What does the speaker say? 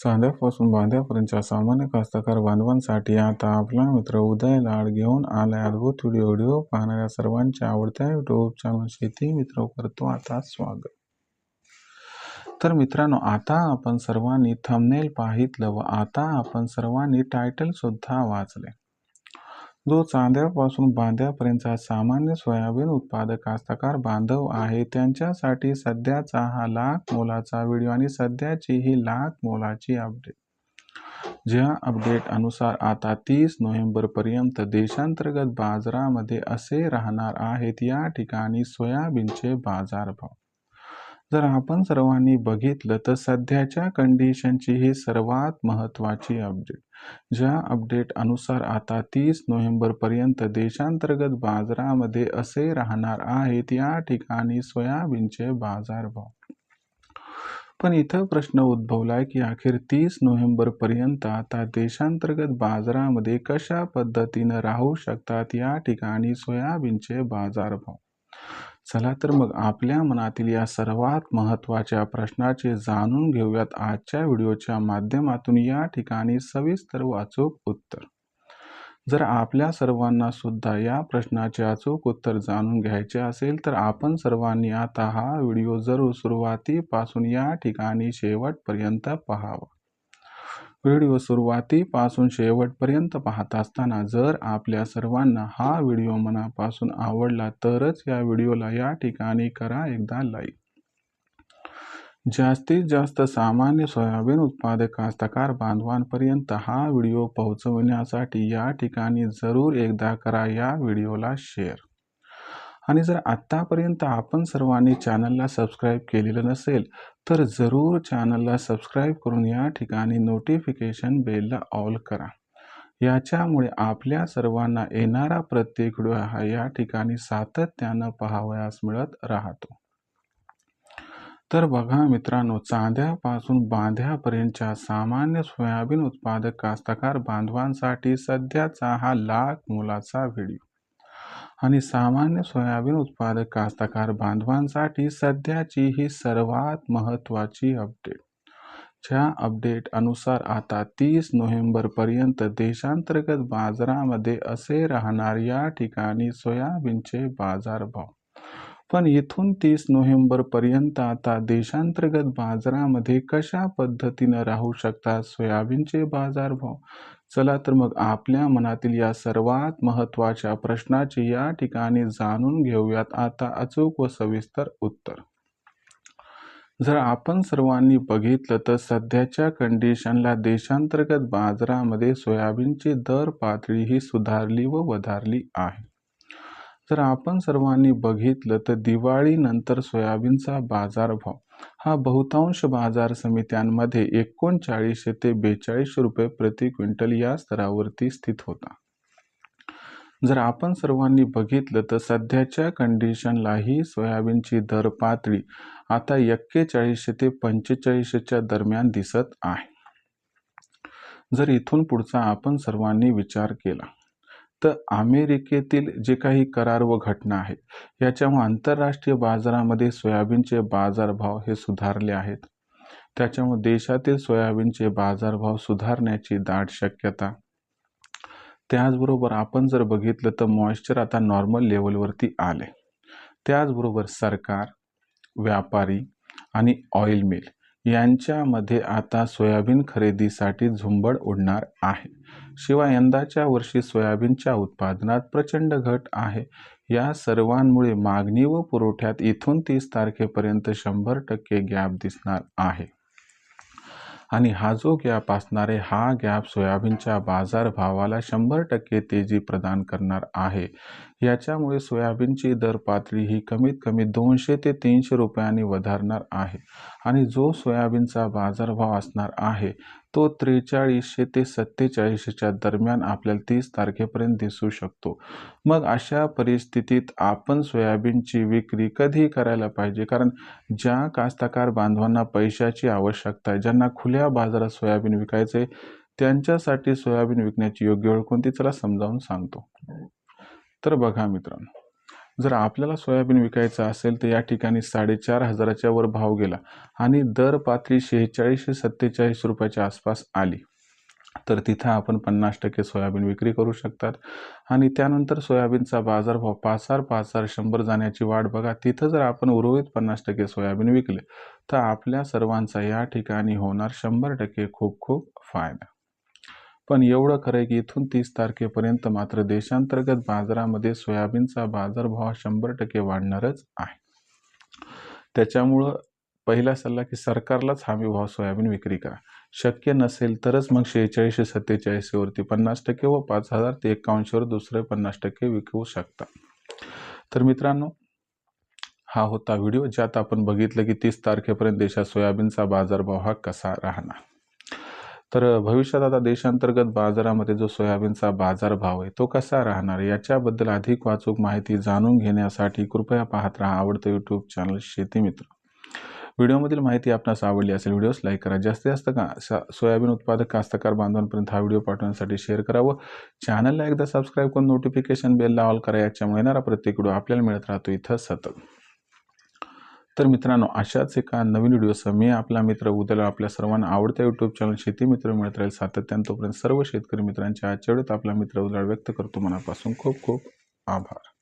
चांद्यापासून बांध्यापर्यंतच्या सामान्य कास्तकार बांधवांसाठी आता आपला मित्र उदय लाड घेऊन आलाय. अद्भुत व्हिडिओ व्हिडिओ पाहणाऱ्या सर्वांच्या आवडत्या युट्यूब चॅनल शेती मित्र करतो आता स्वागत. तर मित्रांनो आता आपण सर्वांनी थंबनेल पाहितलं व आता आपण सर्वांनी टायटल सुद्धा वाचले जो चांद्यापासून बांध्यापर्यंतचा सामान्य सोयाबीन उत्पादक कास्तकार बांधव आहे. त्यांच्यासाठी सध्याचा हा लाख मोलाचा व्हिडिओ आणि सध्याची ही लाख मोलाची अपडेट ज्या अपडेट अनुसार आता तीस नोव्हेंबरपर्यंत देशांतर्गत बाजारामध्ये असे राहणार आहेत या ठिकाणी सोयाबीनचे बाजारभाव जर आपण सर्वांनी बघितलं तर सध्याच्या कंडिशनची ही सर्वात महत्त्वाची अपडेट ज्या अपडेट अनुसार आता तीस नोव्हेंबरपर्यंत देशांतर्गत बाजारामध्ये असे राहणार आहेत या ठिकाणी सोयाबीनचे बाजारभाव. पण इथं प्रश्न उद्भवलाय की अखेर तीस नोव्हेंबरपर्यंत आता देशांतर्गत बाजारामध्ये कशा पद्धतीनं राहू शकतात या ठिकाणी सोयाबीनचे बाजारभाव? चला तर मग आपल्या मनातील या सर्वात महत्त्वाच्या प्रश्नाचे जाणून घेऊयात आजच्या व्हिडिओच्या माध्यमातून. या ठिकाणी सविस्तर व अचूक उत्तर. जर आपल्या सर्वांना सुद्धा या प्रश्नाचे अचूक उत्तर जाणून घ्यायचे असेल तर आपण सर्वांनी आता हा व्हिडिओ जरूर सुरुवातीपासून या ठिकाणी शेवटपर्यंत पहावा. व्हिडिओ सुरुवातीपासून शेवटपर्यंत पाहत असताना जर आपल्या सर्वांना हा व्हिडिओ मनापासून आवडला तरच या व्हिडिओला या ठिकाणी करा एकदा लाईक. जास्तीत जास्त सामान्य सोयाबीन उत्पादक कास्तकार बांधवांपर्यंत हा व्हिडिओ पोहोचवण्यासाठी या ठिकाणी जरूर एकदा करा या व्हिडिओला शेअर. आणि जर आत्तापर्यंत आपण सर्वांनी चॅनलला सबस्क्राईब केलेलं नसेल तर जरूर चॅनलला सबस्क्राईब करून या ठिकाणी नोटिफिकेशन बेलला ऑल करा. याच्यामुळे आपल्या सर्वांना येणारा प्रत्येक व्हिडिओ हा या ठिकाणी सातत्यानं पाहावयास मिळत राहतो. तर बघा मित्रांनो चांद्यापासून बांध्यापर्यंतच्या सामान्य सोयाबीन उत्पादक कास्तकार बांधवांसाठी सध्याचा हा लाख मोलाचा व्हिडिओ. आणि सामान्य सोयाबीन उत्पादक कास्तकार बांधवांसाठी सध्याची ही सर्वात महत्त्वाची अपडेट. ज्या अपडेट अनुसार आता तीस नोव्हेंबरपर्यंत देशांतर्गत बाजारामध्ये असे राहणार या ठिकाणी सोयाबीनचे बाजारभाव. पण इथून तीस नोव्हेंबरपर्यंत आता देशांतर्गत बाजारामध्ये कशा पद्धतीनं राहू शकतात सोयाबीनचे बाजारभाव? चला तर मग आपल्या मनातील या सर्वात महत्त्वाच्या प्रश्नाचे या ठिकाणी जाणून घेऊयात. आता अचूक व सविस्तर उत्तर. जर आपण सर्वांनी बघितलं तर सध्याच्या कंडिशनला देशांतर्गत बाजारामध्ये सोयाबीनची दर पातळी ही सुधारली व वधारली आहे. जर आपण सर्वांनी बघितलं तर दिवाळीनंतर सोयाबीनचा बाजारभाव हा बहुतांश बाजार समित्यांमध्ये एकोणचाळीसशे ते बेचाळीस रुपये प्रति क्विंटल या स्तरावरती स्थित होता. जर आपण सर्वांनी बघितलं तर सध्याच्या कंडिशनलाही सोयाबीनची दर पातळी आता एक्केचाळीसशे ते पंचेचाळीसच्या दरम्यान दिसत आहे. जर इथून पुढचा आपण सर्वांनी विचार केला तर अमेरिकेतील जे काही करार व घटना आहेत याच्यामुळे आंतरराष्ट्रीय बाजारामध्ये सोयाबीनचे बाजारभाव हे सुधारले आहेत. त्याच्यामुळे देशातील सोयाबीनचे बाजारभाव सुधारण्याची दाट शक्यता. त्याचबरोबर आपण जर बघितलं तर मॉइश्चर आता नॉर्मल लेवलवरती आले त्याचबरोबर सरकार व्यापारी आणि ऑइल मिल यांच्यामध्ये आता सोयाबीन खरेदीसाठी झुंबड उडणार आहे. शिवाय यंदाच्या वर्षी सोयाबीनच्या उत्पादनात प्रचंड घट आहे. या सर्वांमुळे मागणी व पुरवठ्यात इथून तीस तारखेपर्यंत शंभर टक्के गॅप दिसणार आहे. आणि हा जो गॅप असणार आहे हा गॅप सोयाबीनच्या बाजारभावाला शंभर टक्के तेजी प्रदान करणार आहे. याच्यामुळे सोयाबीनची दर पातळी ही कमीत कमी दोनशे ते तीनशे रुपयांनी वधारणार आहे. आणि जो सोयाबीनचा बाजारभाव असणार आहे तो त्रेचाळीसशे ते सत्तेचाळीसच्या दरम्यान आपल्याला तीस तारखेपर्यंत दिसू शकतो. मग अशा परिस्थितीत आपण सोयाबीनची विक्री कधी करायला पाहिजे? कारण ज्या कास्तकार बांधवांना पैशाची आवश्यकता आहे ज्यांना खुल्या बाजारात सोयाबीन विकायचे त्यांच्यासाठी सोयाबीन विकण्याची योग्य वेळ कोणती? चला समजावून सांगतो. तर बघा मित्रांनो जर आपल्याला सोयाबीन विकायचं असेल तर या ठिकाणी साडेचार हजाराच्या वर भाव गेला आणि दर पातळी शेहेचाळीसशे सत्तेचाळीस रुपयाच्या आसपास आली. तर तिथं आपण पन्नास टक्के सोयाबीन विक्री करू शकतात आणि त्यानंतर सोयाबीनचा बाजारभाव पाच हजार शंभर जाण्याची वाट बघा. तिथं जर आपण उर्वरित पन्नास टक्के सोयाबीन विकले तर आपल्या सर्वांचा या ठिकाणी होणार शंभर टक्के खूप खूप फायदा. पण एवढं खरं आहे की इथून तीस तारखेपर्यंत मात्र देशांतर्गत बाजारामध्ये सोयाबीनचा बाजारभाव शंभर टक्के वाढणारच आहे. त्याच्यामुळं पहिला सल्ला की सरकारलाच हमी भाव सोयाबीन विक्री करा. शक्य नसेल तरच मग शेहेचाळीसशे सत्तेचाळीसवरती पन्नास टक्के व पाच हजार ते एकावन्नशेवर दुसरे पन्नास टक्के विकू शकता. तर मित्रांनो हा होता व्हिडिओ ज्यात आपण बघितलं की तीस तारखेपर्यंत देशात सोयाबीनचा बाजारभाव हा कसा राहणार? तर भविष्यात आता देशांतर्गत बाजारामध्ये जो सोयाबीनचा बाजारभाव आहे तो कसा राहणार याच्याबद्दल अधिक वाचूक माहिती जाणून घेण्यासाठी कृपया पाहत राहा आवडतं यूट्यूब चॅनल शेती मित्र. व्हिडिओमधील माहिती आपणास आवडली असेल व्हिडिओस लाईक करा. जास्तीत जास्त का सोयाबीन उत्पादक कास्तकार बांधवांपर्यंत हा व्हिडिओ पाठवण्यासाठी शेअर करावं. चॅनलला एकदा सबस्क्राईब करून नोटिफिकेशन बेल ऑल करा. याच्यामुळे येणारा प्रत्येक व्हिडिओ आपल्याला मिळत राहतो. इथं सतत. तर मित्रांनो अशाच एका नवीन व्हिडिओसह मी आपला मित्र उद्याला आपल्या सर्वांना आवडत्या यूट्यूब चॅनल शेती मित्र मिळत राहील सातत्यानं. तोपर्यंत सर्व शेतकरी मित्रांच्या आजच्या वेळेत आपला मित्र उद्या व्यक्त करतो. मनापासून खूप खूप आभार.